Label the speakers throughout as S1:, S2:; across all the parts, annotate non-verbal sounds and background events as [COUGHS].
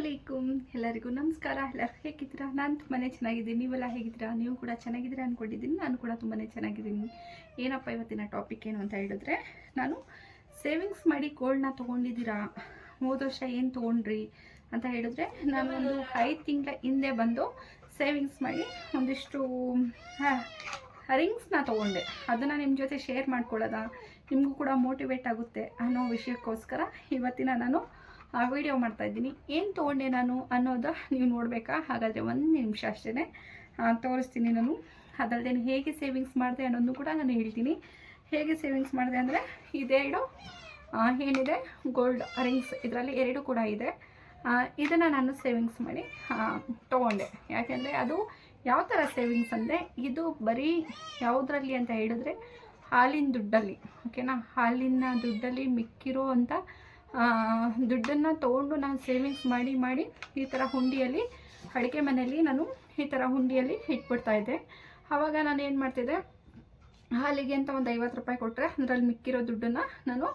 S1: ಅಲೈಕುಮ್ ಎಲ್ಲರಿಗೂ ನಮಸ್ಕಾರ. ಎಲ್ಲರೂ ಹೇಗಿದ್ದೀರಾ? ನಾನು ತುಂಬಾ ಚೆನ್ನಾಗಿದ್ದೀನಿ. ನೀವೆಲ್ಲ ಹೇಗಿದ್ದೀರಾ? ನೀವು ಕೂಡ ಚೆನ್ನಾಗಿದ್ದೀರಾ ಅಂದ್ಕೊಂಡಿದ್ದೀನಿ ನಾನು ಕೂಡ ತುಂಬಾ ಚೆನ್ನಾಗಿದ್ದೀನಿ. ಏನಪ್ಪ ಇವತ್ತಿನ ಟಾಪಿಕ್ ಏನು ಅಂತ ಹೇಳಿದ್ರೆ, ನಾನು ಸೇವಿಂಗ್ಸ್ ಮಾಡಿ ಗೋಲ್ಡ್ನ ತೊಗೊಂಡಿದ್ದೀರಾ? ಹೋದ ವರ್ಷ ಏನು ತೊಗೊಂಡ್ರಿ ಅಂತ ಹೇಳಿದ್ರೆ, ನಾನು ಒಂದು ಐದು ತಿಂಗಳ ಹಿಂದೆ ಬಂದು ಸೇವಿಂಗ್ಸ್ ಮಾಡಿ ಒಂದಿಷ್ಟು ರಿಂಗ್ಸ್ನ ತೊಗೊಂಡೆ. ಅದನ್ನು ನಿಮ್ಮ ಜೊತೆ ಶೇರ್ ಮಾಡ್ಕೊಳ್ಳೋದ? ನಿಮಗೂ ಕೂಡ ಮೋಟಿವೇಟ್ ಆಗುತ್ತೆ ಅನ್ನೋ ವಿಷಯಕ್ಕೋಸ್ಕರ ಇವತ್ತಿನ ನಾನು ವಿಡಿಯೋ ಮಾಡ್ತಾ ಇದ್ದೀನಿ. ಏನು ತೊಗೊಂಡೆ ನಾನು ಅನ್ನೋದು ನೀವು ನೋಡಬೇಕಾ? ಹಾಗಾದರೆ ಒಂದು ನಿಮಿಷ ಅಷ್ಟೇ ತೋರಿಸ್ತೀನಿ ನಾನು. ಅದಲ್ಲದೆ ಹೇಗೆ ಸೇವಿಂಗ್ಸ್ ಮಾಡಿದೆ ಅನ್ನೋದನ್ನು ಕೂಡ ನಾನು ಹೇಳ್ತೀನಿ. ಹೇಗೆ ಸೇವಿಂಗ್ಸ್ ಮಾಡಿದೆ ಅಂದರೆ ಇದೆರಡು ಆ, ಏನಿದೆ? ಗೋಲ್ಡ್ ರಿಂಗ್ಸ್ ಇದರಲ್ಲಿ ಎರಡು ಕೂಡ ಇದೆ. ಇದನ್ನು ನಾನು ಸೇವಿಂಗ್ಸ್ ಮಾಡಿ ಆ, ತೊಗೊಂಡೆ. ಯಾಕೆಂದರೆ ಅದು ಯಾವ ಥರ ಸೇವಿಂಗ್ಸ್ ಅಂದರೆ ಇದು ಬರೀ ಯಾವುದರಲ್ಲಿ ಅಂತ ಹೇಳಿದ್ರೆ ಹಾಲಿನ ದುಡ್ಡಲ್ಲಿ ಓಕೆನಾ ಹಾಲಿನ ದುಡ್ಡಲ್ಲಿ ಮಿಕ್ಕಿರೋ ಅಂಥ ದುಡ್ಡನ್ನು ತೊಗೊಂಡು ನಾನು ಸೇವಿಂಗ್ಸ್ ಮಾಡಿ ಮಾಡಿ ಈ ಥರ ಹುಂಡಿಯಲ್ಲಿ ಅಡುಗೆ ಮನೆಯಲ್ಲಿ ನಾನು ಈ ಥರ ಹುಂಡಿಯಲ್ಲಿ ಇಟ್ಬಿಡ್ತಾ ಇದ್ದೆ. ಆವಾಗ ನಾನು ಏನು ಮಾಡ್ತಿದ್ದೆ? ಹಾಲಿಗೆ ಅಂತ ಒಂದು ಐವತ್ತು ರೂಪಾಯಿ ಕೊಟ್ಟರೆ ಅದರಲ್ಲಿ ಮಿಕ್ಕಿರೋ ದುಡ್ಡನ್ನು ನಾನು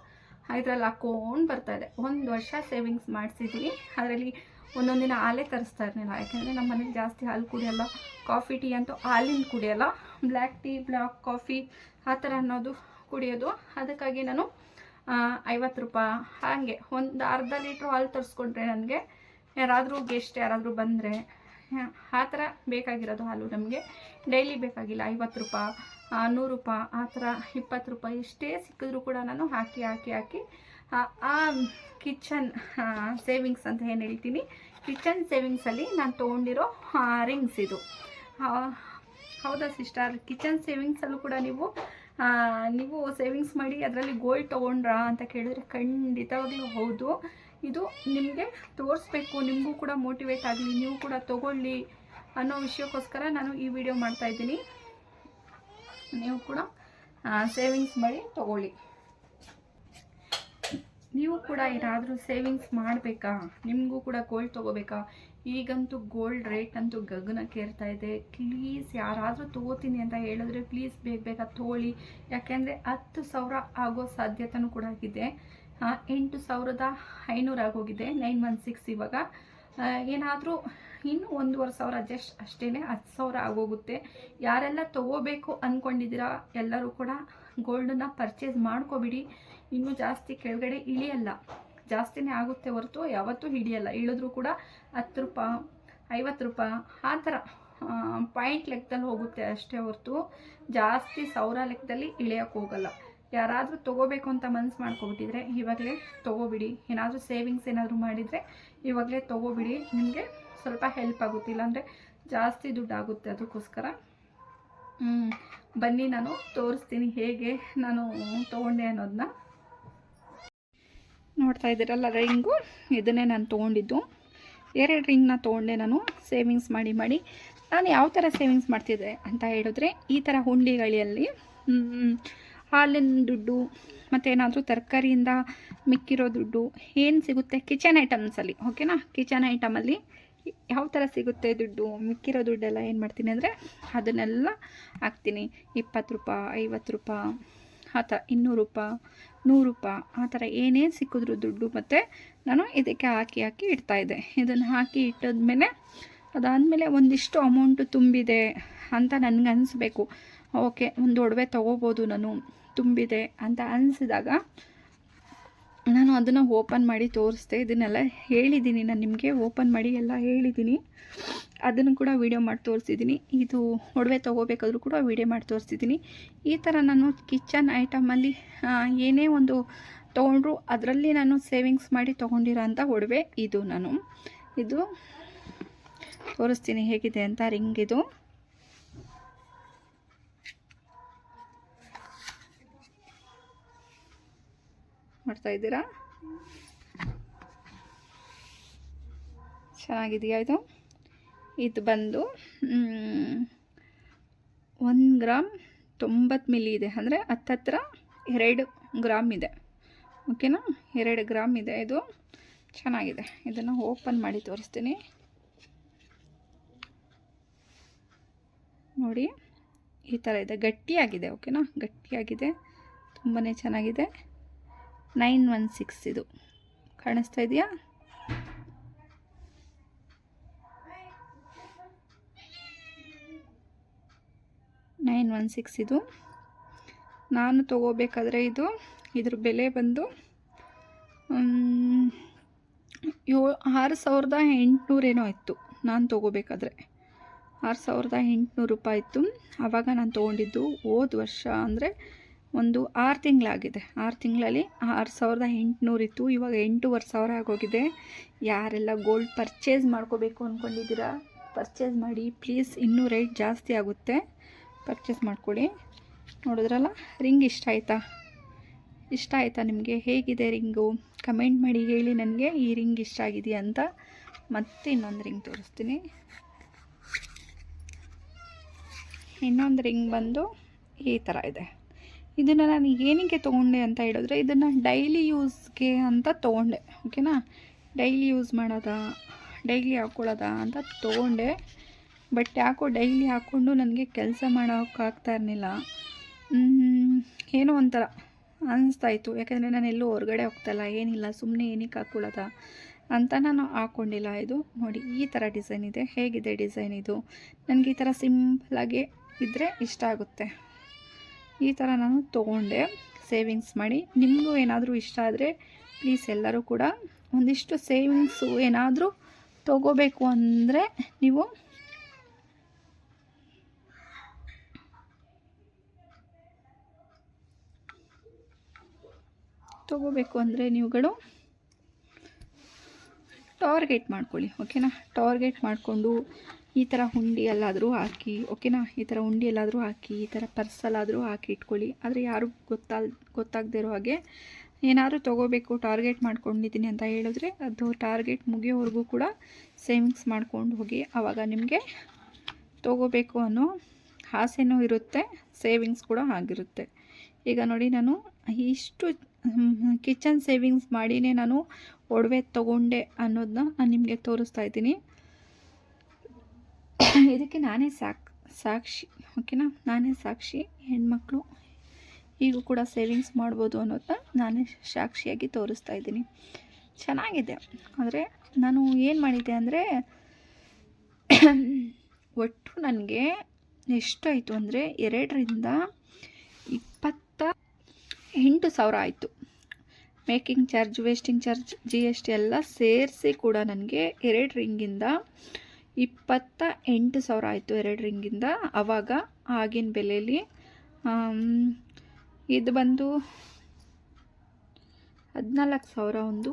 S1: ಇದರಲ್ಲಿ ಹಾಕ್ಕೊಂಡು ಬರ್ತಾಯಿದ್ದೆ ಒಂದು ವರ್ಷ ಸೇವಿಂಗ್ಸ್ ಮಾಡಿಸಿದ್ದೀನಿ ಅದರಲ್ಲಿ ಒಂದೊಂದಿನ ಹಾಲೇ ತರಿಸ್ತಾ ಇರಲಿಲ್ಲ. ಯಾಕೆಂದರೆ ನಮ್ಮ ಮನೇಲಿ ಜಾಸ್ತಿ ಹಾಲು ಕುಡಿಯಲ್ಲ ಕಾಫಿ ಟೀ ಅಂತೂ ಹಾಲಿನ ಕುಡಿಯಲ್ಲ. ಬ್ಲ್ಯಾಕ್ ಟೀ ಬ್ಲ್ಯಾಕ್ ಕಾಫಿ ಆ ಥರ ಅನ್ನೋದು ಕುಡಿಯೋದು. ಅದಕ್ಕಾಗಿ ನಾನು ಐವತ್ತು ರೂಪಾಯಿ. ಹಾಗೆ ಒಂದು ಅರ್ಧ ಲೀಟ್ರ್ ಹಾಲು ತರಿಸ್ಕೊಂಡ್ರೆ ನನಗೆ ಯಾರಾದರೂ ಗೆಸ್ಟ್ ಯಾರಾದರೂ ಬಂದರೆ ಆ ಥರ ಬೇಕಾಗಿರೋದು ಹಾಲು ನಮಗೆ. ಡೈಲಿ ಬೇಕಾಗಿಲ್ಲ ಐವತ್ತು ರೂಪಾಯಿ ನೂರು ರೂಪಾಯಿ ಆ ಥರ ಇಪ್ಪತ್ತು ರೂಪಾಯಿ ಎಷ್ಟೇ ಸಿಕ್ಕಿದ್ರೂ ಕೂಡ ನಾನು ಹಾಕಿ ಹಾಕಿ ಹಾಕಿ ಆ, ಕಿಚನ್ ಸೇವಿಂಗ್ಸ್ ಅಂತ ಏನು ಹೇಳ್ತೀನಿ ಕಿಚನ್ ಸೇವಿಂಗ್ಸಲ್ಲಿ ನಾನು ತೊಗೊಂಡಿರೋ ರಿಂಗ್ಸ್ ಇದು. ಹೌದಾ ಸಿಸ್ಟರ್ ಕಿಚನ್ ಸೇವಿಂಗ್ಸಲ್ಲೂ ಕೂಡ ನೀವು ನೀವು ಸೇವಿಂಗ್ಸ್ ಮಾಡಿ ಅದರಲ್ಲಿ ಗೋಲ್ಡ್ ತೊಗೊಂಡ್ರಾ ಅಂತ ಕೇಳಿದ್ರೆ ಖಂಡಿತವಾಗ್ಲೂ ಹೌದು. ಇದು ನಿಮಗೆ ತೋರಿಸ್ಬೇಕು, ನಿಮಗೂ ಕೂಡ ಮೋಟಿವೇಟ್ ಆಗಲಿ, ನೀವು ಕೂಡ ತಗೊಳ್ಳಿ ಅನ್ನೋ ವಿಷಯಕ್ಕೋಸ್ಕರ ನಾನು ಈ ವಿಡಿಯೋ ಮಾಡ್ತಾ ಇದ್ದೀನಿ. ನೀವು ಕೂಡ ಸೇವಿಂಗ್ಸ್ ಮಾಡಿ ತಗೊಳ್ಳಿ. ನೀವು ಕೂಡ ಏನಾದರೂ ಸೇವಿಂಗ್ಸ್ ಮಾಡಬೇಕಾ? ನಿಮಗೂ ಕೂಡ ಗೋಲ್ಡ್ ತೊಗೋಬೇಕಾ? ಈಗಂತೂ ಗೋಲ್ಡ್ ರೇಟ್ ಅಂತೂ ಗಗನ ಏರ್ತಾ ಇದೆ. ಪ್ಲೀಸ್ ಯಾರಾದರೂ ತೊಗೋತೀನಿ ಅಂತ ಹೇಳಿದ್ರೆ ಪ್ಲೀಸ್ ಬೇಗ ಬೇಗ ತೋಳಿ. ಯಾಕೆಂದರೆ ಹತ್ತು ಸಾವಿರ ಆಗೋ ಸಾಧ್ಯತೆಯೂ ಕೂಡ ಆಗಿದೆ ಎಂಟು ಸಾವಿರದ ಐನೂರು ಆಗೋಗಿದೆ ನೈನ್ ಒನ್ ಸಿಕ್ಸ್ ಇವಾಗ. ಏನಾದರೂ ಇನ್ನು ಒಂದೂವರೆ ಸಾವಿರ ಜಸ್ಟ್ ಅಷ್ಟೇ ಹತ್ತು ಸಾವಿರ ಆಗೋಗುತ್ತೆ. ಯಾರೆಲ್ಲ ತೊಗೋಬೇಕು ಅಂದ್ಕೊಂಡಿದ್ದೀರಾ ಎಲ್ಲರೂ ಕೂಡ ಗೋಲ್ಡನ್ನ ಪರ್ಚೇಸ್ ಮಾಡ್ಕೊಬಿಡಿ. ಇನ್ನೂ ಜಾಸ್ತಿ ಕೆಳಗಡೆ ಇಳಿಯಲ್ಲ. ಜಾಸ್ತಿನೇ ಆಗುತ್ತೆ ಹೊರತು ಯಾವತ್ತೂ ಹಿಡಿಯಲ್ಲ. ಇಳಿದ್ರೂ ಕೂಡ ಹತ್ತು ರೂಪಾಯಿ, ಐವತ್ತು ರೂಪಾಯಿ, ಆ ಥರ ಪಾಯಿಂಟ್ ಲೆಕ್ಕದಲ್ಲಿ ಹೋಗುತ್ತೆ ಅಷ್ಟೇ ಹೊರತು. ಜಾಸ್ತಿ ಸಾವಿರ ಲೆಕ್ಕದಲ್ಲಿ ಇಳಿಯೋಕ್ಕೆ ಹೋಗಲ್ಲ. ಯಾರಾದರೂ ತೊಗೋಬೇಕು ಅಂತ ಮನ್ಸು ಮಾಡ್ಕೊಬಿಟ್ಟಿದ್ರೆ ಇವಾಗಲೇ ತೊಗೋಬಿಡಿ. ಏನಾದರೂ ಸೇವಿಂಗ್ಸ್ ಏನಾದರೂ ಮಾಡಿದರೆ ಇವಾಗಲೇ ತೊಗೋಬಿಡಿ. ನಿಮಗೆ ಸ್ವಲ್ಪ ಹೆಲ್ಪ್ ಆಗುತ್ತೆ. ಇಲ್ಲಾಂದರೆ ಜಾಸ್ತಿ ದುಡ್ಡು ಆಗುತ್ತೆ ಅದಕ್ಕೋಸ್ಕರ ಬನ್ನಿ ನಾನು ತೋರಿಸ್ತೀನಿ ಹೇಗೆ ನಾನು ತೊಗೊಂಡೆ ಅನ್ನೋದನ್ನ ನೋಡ್ತಾ ಇದ್ದೀರಲ್ಲ ರಿಂಗು? ಇದನ್ನೇ ನಾನು ತೊಗೊಂಡಿದ್ದು. ಎರಡು ರಿಂಗ್ನ ತೊಗೊಂಡೆ ನಾನು. ಸೇವಿಂಗ್ಸ್ ಮಾಡಿ ಮಾಡಿ. ನಾನು ಯಾವ ಥರ ಸೇವಿಂಗ್ಸ್ ಮಾಡ್ತಿದ್ದೆ ಅಂತ ಹೇಳಿದ್ರೆ, ಈ ಥರ ಹುಂಡಿಗಳಲ್ಲಿ ಹಾಲಿನ ದುಡ್ಡು, ಮತ್ತು ಏನಾದರೂ ತರಕಾರಿಯಿಂದ ಮಿಕ್ಕಿರೋ ದುಡ್ಡು ಏನು ಸಿಗುತ್ತೆ? ಕಿಚನ್ ಐಟಮ್ಸಲ್ಲಿ ಓಕೆನಾ ಕಿಚನ್ ಐಟಮಲ್ಲಿ ಯಾವ ಥರ ಸಿಗುತ್ತೆ ದುಡ್ಡು, ಮಿಕ್ಕಿರೋ ದುಡ್ಡೆಲ್ಲ ಏನು ಮಾಡ್ತೀನಿ ಅಂದರೆ, ಅದನ್ನೆಲ್ಲ ಹಾಕ್ತೀನಿ. ಇಪ್ಪತ್ತು ರೂಪಾಯಿ, ಐವತ್ತು ರೂಪಾಯಿ. ಆ ಥರ ಇನ್ನೂರು ರೂಪಾಯಿ ನೂರು ರೂಪಾಯಿ ಆ ಥರ ಏನೇನು ಸಿಕ್ಕಿದ್ರು ದುಡ್ಡು ಮತ್ತು ನಾನು ಇದಕ್ಕೆ ಹಾಕಿ ಹಾಕಿ ಇಡ್ತಾಯಿದ್ದೆ ಇದನ್ನು ಹಾಕಿ ಇಟ್ಟಿದ್ಮೇಲೆ ಅದಾದಮೇಲೆ ಒಂದಿಷ್ಟು ಅಮೌಂಟು ತುಂಬಿದೆ ಅಂತ ನನಗೆ ಅನಿಸ್ಬೇಕು. ಓಕೆ, ಒಂದು ಒಡವೆ ತೊಗೋಬೋದು ನಾನು, ತುಂಬಿದೆ ಅಂತ ಅನಿಸಿದಾಗ ನಾನು ಅದನ್ನು ಓಪನ್ ಮಾಡಿ ತೋರಿಸ್ದೆ. ಇದನ್ನೆಲ್ಲ ಹೇಳಿದ್ದೀನಿ, ನಾನು ನಿಮಗೆ ಓಪನ್ ಮಾಡಿ ಎಲ್ಲ ಹೇಳಿದ್ದೀನಿ. ಅದನ್ನು ಕೂಡ ವೀಡಿಯೋ ಮಾಡಿ ತೋರಿಸಿದ್ದೀನಿ. ಇದು ಒಡವೆ ತೊಗೋಬೇಕಾದ್ರೂ ಕೂಡ ವೀಡಿಯೋ ಮಾಡಿ ತೋರಿಸಿದ್ದೀನಿ. ಈ ಥರ ನಾನು ಕಿಚನ್ ಐಟಮಲ್ಲಿ ಏನೇ ಒಂದು ತೊಗೊಂಡ್ರು ಅದರಲ್ಲಿ ನಾನು ಸೇವಿಂಗ್ಸ್ ಮಾಡಿ ತೊಗೊಂಡಿರೋ ಅಂಥ ಒಡವೆ ಇದು ನಾನು. ಇದು ತೋರಿಸ್ತೀನಿ ಹೇಗಿದೆ ಅಂತ ರಿಂಗ್ ಇದು. ಮಾಡ್ತಾ ಇದ್ದೀರಾ? ಚೆನ್ನಾಗಿದೆಯಾ ಇದು? ಇದು ಬಂದು ಒಂದು ಗ್ರಾಮ್ ತೊಂಬತ್ತು ಮಿಲಿ ಇದೆ. ಅಂದರೆ ಹತ್ತತ್ರ ಎರಡು ಗ್ರಾಮ್ ಇದೆ. ಓಕೆನಾ ಎರಡು ಗ್ರಾಮ್ ಇದೆ. ಇದು ಚೆನ್ನಾಗಿದೆ. ಇದನ್ನು ಓಪನ್ ಮಾಡಿ ತೋರಿಸ್ತೀನಿ. ನೋಡಿ, ಈ ಥರ ಇದೆ. ಗಟ್ಟಿಯಾಗಿದೆ. ಓಕೆನಾ ಗಟ್ಟಿಯಾಗಿದೆ. ತುಂಬಾ ಚೆನ್ನಾಗಿದೆ. ನೈನ್ ಒನ್ ಸಿಕ್ಸ್ ಇದು. ಕಾಣಿಸ್ತಾ ಇದೆಯಾ? ಒನ್ ಸಿಕ್ಸ್ ಇದು. ನಾನು ತಗೋಬೇಕಾದ್ರೆ ಇದು, ಇದ್ರ ಬೆಲೆ ಬಂದು ಯೋ, ಆರು ಸಾವಿರದ ಎಂಟುನೂರೇನೋ ಇತ್ತು ನಾನು ತೊಗೋಬೇಕಾದ್ರೆ. ಆರು ಸಾವಿರದ ಎಂಟುನೂರು ರೂಪಾಯಿ ಇತ್ತು ಆವಾಗ ನಾನು ತೊಗೊಂಡಿದ್ದು ಹೋದ ವರ್ಷ ಅಂದರೆ ಒಂದು ಆರು ತಿಂಗಳಾಗಿದೆ. ಆರು ತಿಂಗಳಲ್ಲಿ ಆರು ಸಾವಿರದ ಎಂಟುನೂರಿತ್ತು ಇವಾಗ ಎಂಟೂವರೆ ಸಾವಿರ ಆಗೋಗಿದೆ. ಯಾರೆಲ್ಲ ಗೋಲ್ಡ್ ಪರ್ಚೇಸ್ ಮಾಡ್ಕೋಬೇಕು ಅಂದ್ಕೊಂಡಿದ್ದೀರಾ ಪರ್ಚೇಸ್ ಮಾಡಿ ಪ್ಲೀಸ್ ಇನ್ನೂ ರೇಟ್ ಜಾಸ್ತಿ ಆಗುತ್ತೆ. ಪರ್ಚೇಸ್ ಮಾಡ್ಕೊಳ್ಳಿ. ನೋಡಿದ್ರಲ್ಲ ರಿಂಗ್ ಇಷ್ಟ ಆಯಿತಾ? ಇಷ್ಟ ಆಯಿತಾ ನಿಮಗೆ? ಹೇಗಿದೆ ರಿಂಗು ಕಮೆಂಟ್ ಮಾಡಿ ಹೇಳಿ ನನಗೆ. ಈ ರಿಂಗ್ ಇಷ್ಟ ಆಗಿದೆಯಾ ಅಂತ ಮತ್ತೆ ಇನ್ನೊಂದು ರಿಂಗ್ ತೋರಿಸ್ತೀನಿ. ಇನ್ನೊಂದು ರಿಂಗ್ ಬಂದು ಈ ಥರ ಇದೆ. ಇದನ್ನು ನಾನು ಏನಕ್ಕೆ ತೊಗೊಂಡೆ ಅಂತ ಹೇಳಿದ್ರೆ, ಇದನ್ನು ಡೈಲಿ ಯೂಸ್ಗೆ ಅಂತ ತೊಗೊಂಡೆ ಓಕೆನಾ ಡೈಲಿ ಯೂಸ್ ಮಾಡೋದಾ? ಡೈಲಿ ಹಾಕ್ಕೊಳ್ಳೋದಾ ಅಂತ ತೊಗೊಂಡೆ. ಬಟ್ ಯಾಕೋ ಡೈಲಿ ಹಾಕ್ಕೊಂಡು ನನಗೆ ಕೆಲಸ ಮಾಡೋಕ್ಕಾಗ್ತಾ ಇರಲಿಲ್ಲ. ಏನೋ ಒಂಥರ ಅನ್ನಿಸ್ತಾಯಿತ್ತು ಯಾಕೆಂದರೆ ನಾನು ಎಲ್ಲೂ ಹೊರಗಡೆ ಹೋಗ್ತಾಯಿಲ್ಲ ಏನಿಲ್ಲ ಸುಮ್ಮನೆ ಏನಕ್ಕೆ ಹಾಕ್ಕೊಳ್ಳೋದ ಅಂತ ನಾನು ಹಾಕ್ಕೊಂಡಿಲ್ಲ ಇದು. ನೋಡಿ, ಈ ಥರ ಡಿಸೈನ್ ಇದೆ. ಹೇಗಿದೆ ಡಿಸೈನ್ ಇದು? ನನಗೆ ಈ ಥರ ಸಿಂಪಲಾಗಿ ಇದ್ದರೆ ಇಷ್ಟ ಆಗುತ್ತೆ. ಈ ಥರ ನಾನು ತೊಗೊಂಡೆ. ಸೇವಿಂಗ್ಸ್ ಮಾಡಿ. ನಿಮಗೂ ಏನಾದರೂ ಇಷ್ಟ ಆದರೆ ಪ್ಲೀಸ್ ಎಲ್ಲರೂ ಕೂಡ ಒಂದಿಷ್ಟು ಸೇವಿಂಗ್ಸು ಏನಾದರೂ ತೊಗೋಬೇಕು ಅಂದರೆ ನೀವು ತೊಗೋಬೇಕು ಅಂದರೆ ನೀವುಗಳು ಟಾರ್ಗೆಟ್ ಮಾಡ್ಕೊಳ್ಳಿ, ಓಕೆನಾ? ಟಾರ್ಗೆಟ್ ಮಾಡಿಕೊಂಡು ಈ ಥರ ಹುಂಡಿ ಎಲ್ಲಾದರೂ ಹಾಕಿ, ಓಕೆನಾ? ಈ ಥರ ಹುಂಡಿ ಎಲ್ಲಾದರೂ ಹಾಕಿ, ಈ ಥರ ಪರ್ಸಲ್ಲಾದರೂ ಹಾಕಿ ಇಟ್ಕೊಳ್ಳಿ. ಆದರೆ ಯಾರು ಗೊತ್ತಾಲ್, ಗೊತ್ತಾಗದೇ ಇರೋ ಹಾಗೆ ಏನಾದರೂ ತೊಗೋಬೇಕು, ಟಾರ್ಗೆಟ್ ಮಾಡ್ಕೊಂಡಿದ್ದೀನಿ ಅಂತ ಹೇಳಿದ್ರೆ ಅದು ಟಾರ್ಗೆಟ್ ಮುಗಿಯೋವರೆಗೂ ಕೂಡ ಸೇವಿಂಗ್ಸ್ ಮಾಡ್ಕೊಂಡು ಹೋಗಿ ಆವಾಗ ನಿಮಗೆ ತೊಗೋಬೇಕು ಅನ್ನೋ ಆಸೆನೂ ಇರುತ್ತೆ, ಸೇವಿಂಗ್ಸ್ ಕೂಡ ಆಗಿರುತ್ತೆ. ಈಗ ನೋಡಿ ನಾನು ಇಷ್ಟು ಕಿಚನ್ ಸೇವಿಂಗ್ಸ್ ಮಾಡಿನೇ ನಾನು ಒಡವೆ ತಗೊಂಡೆ ಅನ್ನೋದನ್ನ ನಾನು ನಿಮಗೆ ತೋರಿಸ್ತಾ ಇದ್ದೀನಿ. ಇದಕ್ಕೆ ನಾನೇ ಸಾಕ್, ಸಾಕ್ಷಿ ಓಕೆನಾ ನಾನೇ ಸಾಕ್ಷಿ, ಹೆಣ್ಮಕ್ಳು. ಈಗೂ ಕೂಡ ಸೇವಿಂಗ್ಸ್ ಮಾಡ್ಬೋದು ಅನ್ನೋದನ್ನ ನಾನೇ ಸಾಕ್ಷಿಯಾಗಿ ತೋರಿಸ್ತಾ ಇದ್ದೀನಿ. ಚೆನ್ನಾಗಿದೆ. ಆದರೆ ನಾನು ಏನು ಮಾಡಿದ್ದೆ ಅಂದರೆ [COUGHS] ಒಟ್ಟು ನನಗೆ ಎಷ್ಟಾಯಿತು ಅಂದರೆ ಎರಡರಿಂದ ಇಪ್ಪತ್ತ ಎಂಟು ಸಾವಿರ ಆಯಿತು. Making charge, wasting charge G S T ಎಲ್ಲ ಸೇರಿಸಿ ಕೂಡ ನನಗೆ ಎರಡು ರಿಂಗಿಂದ ಇಪ್ಪತ್ತ ಎಂಟು ಸಾವಿರ ಆಯಿತು ಎರಡು ರಿಂಗಿಂದ ಆವಾಗ ಆಗಿನ ಬೆಲೆಯಲ್ಲಿ ಇದು ಬಂದು ಹದಿನಾಲ್ಕು ಸಾವಿರ ಒಂದು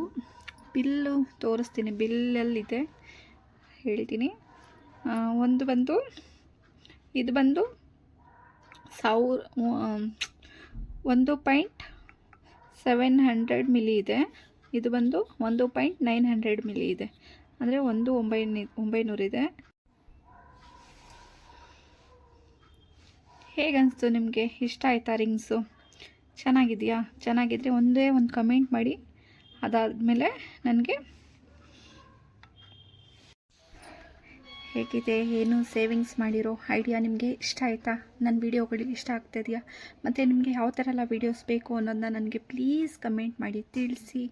S1: ಬಿಲ್ಲು ತೋರಿಸ್ತೀನಿ, ಬಿಲ್ಲಲ್ಲಿದೆ ಹೇಳ್ತೀನಿ. ಒಂದು ಬಂದು, ಇದು ಬಂದು ಸಾವಿರ ಒಂದು ಪಾಯಿಂಟ್ ಸೆವೆನ್ ಹಂಡ್ರೆಡ್ ಮಿಲಿ ಇದೆ. ಇದು ಬಂದು ಒಂದು ಪಾಯಿಂಟ್ ನೈನ್ ಹಂಡ್ರೆಡ್ ಮಿಲಿ ಇದೆ. ಅಂದರೆ ಒಂದು ಒಂಬೈನ ಒಂಬೈನೂರಿದೆ ಹೇಗನ್ನಿಸ್ತು ನಿಮಗೆ? ಇಷ್ಟ ಆಯ್ತಾ ರಿಂಗ್ಸು? ಚೆನ್ನಾಗಿದೆಯಾ? ಚೆನ್ನಾಗಿದ್ದರೆ ಒಂದೇ ಒಂದು ಕಮೆಂಟ್ ಮಾಡಿ. ಅದಾದಮೇಲೆ ನನಗೆ ಹೇಗಿದೆ? ಏನು ಸೇವಿಂಗ್ಸ್ ಮಾಡಿರೋ ಐಡಿಯಾ ನಿಮಗೆ ಇಷ್ಟ ಆಯಿತಾ? ನನ್ನ ವೀಡಿಯೋಗಳು ಇಷ್ಟ ಆಗ್ತಿದೆಯಾ ಮತ್ತು ನಿಮಗೆ ಯಾವ ಥರ ಎಲ್ಲ ವೀಡಿಯೋಸ್ ಬೇಕು ಅನ್ನೋದನ್ನ ನನಗೆ ಪ್ಲೀಸ್ ಕಮೆಂಟ್ ಮಾಡಿ ತಿಳಿಸಿ.